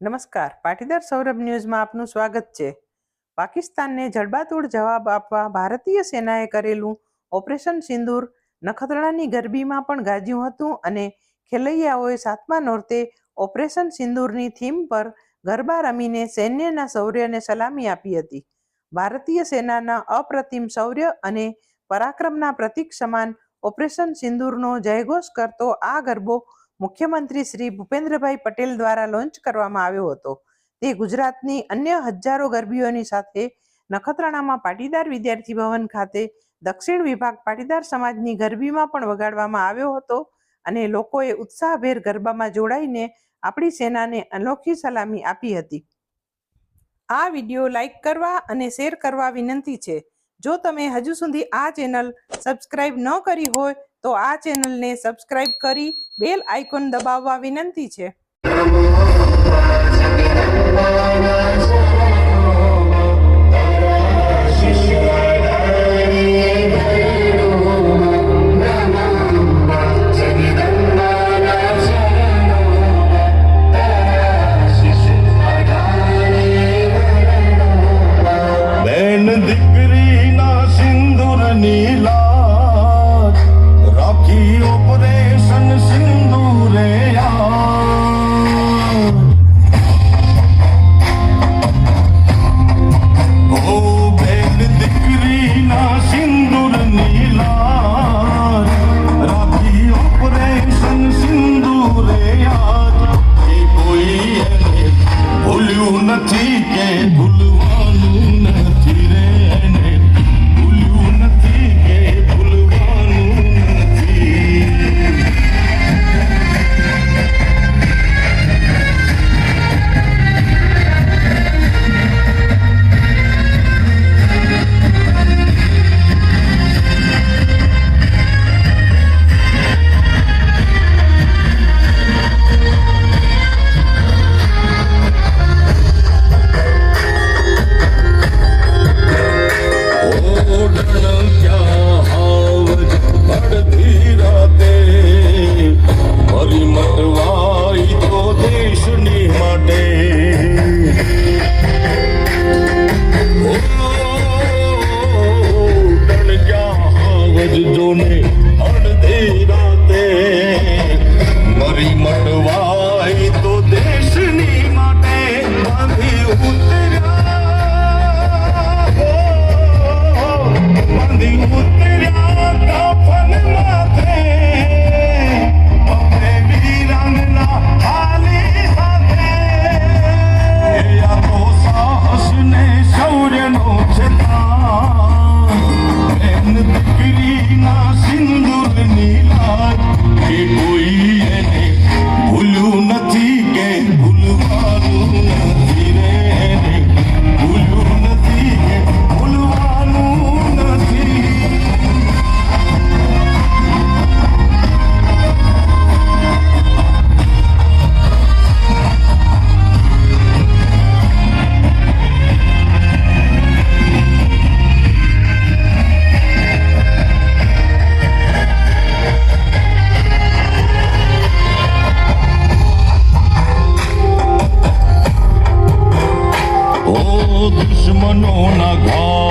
નમસ્કાર. પાટીદાર સૌરભ ન્યૂઝમાં આપનું સ્વાગત છે. પાકિસ્તાનને જડબાતોડ જવાબ આપવા ભારતીય સેનાએ કરેલું ઓપરેશન સિંદૂર નખત્રાણાની ગરબીમાં પણ ગાજ્યું હતું અને ખેલૈયાઓએ સાતમા નોરતે ઓપરેશન સિંદૂરની થીમ પર ગરબા રમીને સૈન્યના શૌર્યને સલામી આપી હતી. ભારતીય સેનાના અપ્રતિમ શૌર્ય અને પરાક્રમના પ્રતીક સમાન ઓપરેશન સિંદૂરનો જયઘોષ કરતો આ ગરબો મુખ્યમંત્રી શ્રી ભૂપેન્દ્રભાઈ પટેલ દ્વારા લોન્ચ કરવામાં આવ્યો હતો. તે ગુજરાતની અન્ય હજારો ગરબીઓની સાથે નખત્રાણામાં પાટીદાર વિદ્યાર્થી ભવન ખાતે દક્ષિણ વિભાગ પાટીદાર સમાજની ગરબીમાં પણ વગાડવામાં આવ્યો હતો અને લોકોએ ઉત્સાહભેર ગરબામાં જોડાઈને આપણી સેનાને અનોખી સલામી આપી હતી. આ વીડિયો લાઈક કરવા અને શેર કરવા વિનંતી છે. જો તમે હજુ સુધી આ ચેનલ સબસ્ક્રાઇબ ન કરી હોય તો આ ચેનલને સબસ્ક્રાઇબ કરી બેલ આઇકોન દબાવવા વિનંતી છે. ਜਿੱਜੋ ਨੇ ਹੜਦੀ ਰਾਤੇ no na ghar